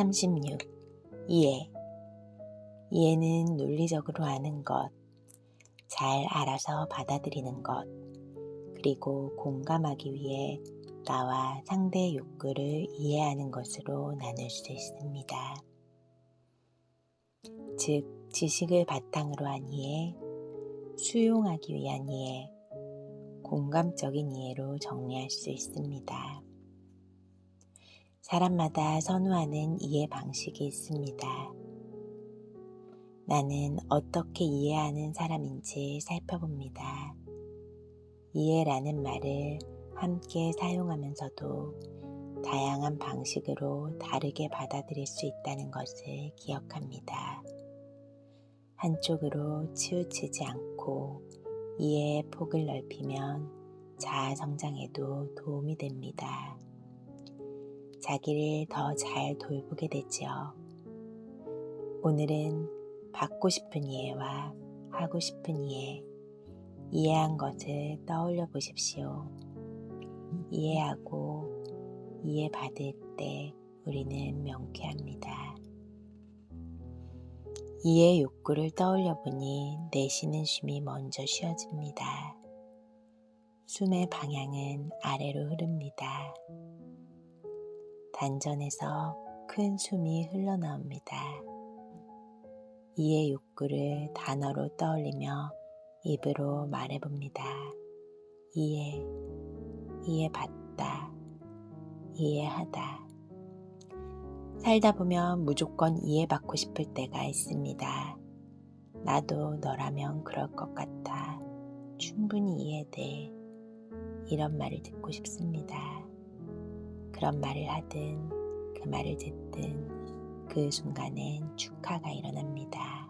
36. 이해. 이해는 논리적으로 아는 것, 잘 알아서 받아들이는 것, 그리고 공감하기 위해 나와 상대의 욕구를 이해하는 것으로 나눌 수 있습니다. 즉, 지식을 바탕으로 한 이해, 수용하기 위한 이해, 공감적인 이해로 정리할 수 있습니다. 사람마다 선호하는 이해 방식이 있습니다. 나는 어떻게 이해하는 사람인지 살펴봅니다. 이해라는 말을 함께 사용하면서도 다양한 방식으로 다르게 받아들일 수 있다는 것을 기억합니다. 한쪽으로 치우치지 않고 이해의 폭을 넓히면 자아 성장에도 도움이 됩니다. 자기를 더 잘 돌보게 되지요. 오늘은 받고 싶은 이해와 하고 싶은 이해, 이해한 것을 떠올려 보십시오. 이해하고 이해받을 때 우리는 명쾌합니다. 이해 욕구를 떠올려 보니 내쉬는 숨이 먼저 쉬어집니다. 숨의 방향은 아래로 흐릅니다. 단전에서 큰 숨이 흘러나옵니다. 이해 욕구를 단어로 떠올리며 입으로 말해봅니다. 이해, 이해받다, 이해하다. 살다 보면 무조건 이해받고 싶을 때가 있습니다. 나도 너라면 그럴 것 같아. 충분히 이해돼. 이런 말을 듣고 싶습니다. 그런 말을 하든 그 말을 듣든 그 순간엔 축하가 일어납니다.